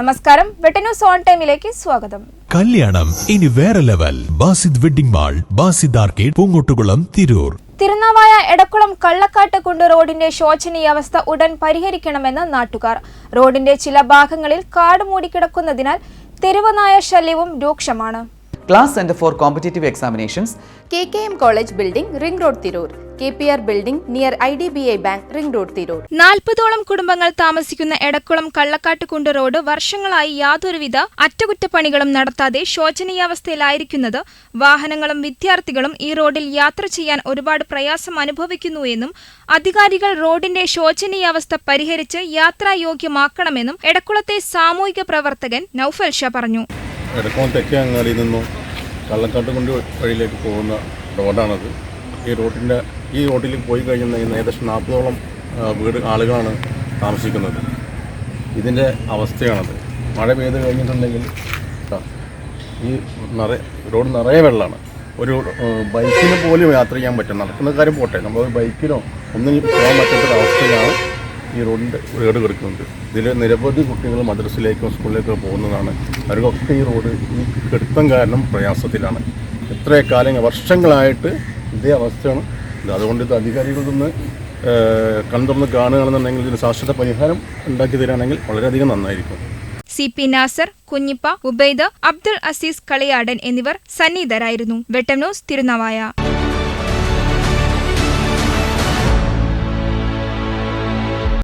നമസ്കാരം. വെട്ടന്യൂസ് ഓൺ ടൈമിലേക്ക് സ്വാഗതം. കല്യാണം. ഇനി വേറെ level. Basid wedding mall Basid arcade Poongottukulam Tirur. Thirunavaya Edakkulam Kallakkattu കൊണ്ട് റോഡിന്റെ ശോചനീയാവസ്ഥ ഉടൻ പരിഹരിക്കണമെന്ന് നാട്ടുകാർ. റോഡിന്റെ ചില ഭാഗങ്ങളിൽ കാട് മൂടിക്കിടക്കുന്നതിനാൽ തെരുവനായ ശല്യവും രൂക്ഷമാണ്. Class centre for competitive examinations K K M college building ring road Tirur K P R building near I D B I bank ring road Tirur നാൽപ്പതോളം കുടുംബങ്ങൾ താമസിക്കുന്ന എടക്കുളം കള്ളക്കാട്ടുകുണ്ട് റോഡ് വർഷങ്ങളായി യാതൊരുവിധ അറ്റകുറ്റപ്പണികളും നടത്താതെ ശോചനീയാവസ്ഥയിലായിരിക്കുന്നത് വാഹനങ്ങളും വിദ്യാർത്ഥികളും ഈ റോഡിൽ യാത്ര ചെയ്യാൻ ഒരുപാട് പ്രയാസം അനുഭവിക്കുന്നു എന്നും അധികാരികൾ റോഡിന്റെ ശോചനീയാവസ്ഥ പരിഹരിച്ച് യാത്രായോഗ്യമാക്കണമെന്നും എടക്കുളത്തെ സാമൂഹിക പ്രവർത്തകൻ നൌഫൽ ഷാ പറഞ്ഞു. എടക്കുളം തെക്കേ അങ്ങാടിയിൽ നിന്നും കള്ളക്കാട്ട് കൊണ്ട് വഴിയിലേക്ക് പോകുന്ന റോഡാണത്. ഈ റോഡിന്റെ ഈ റോഡിൽ പോയി കഴിഞ്ഞാൽ ഏകദേശം നാൽപ്പതോളം വീട് ആളുകളാണ് താമസിക്കുന്നത്. ഇതിന്റെ അവസ്ഥയാണത്. മഴ പെയ്ത് കഴിഞ്ഞിട്ടുണ്ടെങ്കിൽ ഈ നിറയെ റോഡ് നിറയെ വെള്ളമാണ്. ഒരു ബൈക്കിന് പോലും യാത്ര ചെയ്യാൻ പറ്റും നടക്കുന്ന കാര്യം പോട്ടെ. നമ്മൾ ബൈക്കിനോ ഒന്നും പോകാൻ പറ്റാത്തൊരവസ്ഥയാണ് ഈ റോഡിന്റെ റോഡ് കിടക്കുന്നുണ്ട് ഇതിൽ നിരവധി കുട്ടികൾ മദ്രസയിലേക്കും സ്കൂളിലേക്കും പോകുന്നതാണ്. അവർക്കൊക്കെ ഈ റോഡ് ഈ കെടുത്തം കാരണം പ്രയാസത്തിലാണ്. എത്ര കാലങ്ങൾ വർഷങ്ങളായിട്ട് ഇതേ അവസ്ഥയാണ്. അതുകൊണ്ട് ഇത് അധികാരികളിൽ നിന്ന് കണ്ടുറന്ന് കാണുകയാണെന്നുണ്ടെങ്കിൽ ഇതിന് ശാശ്വത പരിഹാരം ഉണ്ടാക്കി തരികയാണെങ്കിൽ വളരെയധികം നന്നായിരിക്കും. സി പി നാസർ കുഞ്ഞിപ്പ ഉബൈദ് അബ്ദുൾ അസീസ് കളിയാടൻ എന്നിവർ സന്നിധരായിരുന്നു വെട്ടം ന്യൂസ് തിരുനാവായ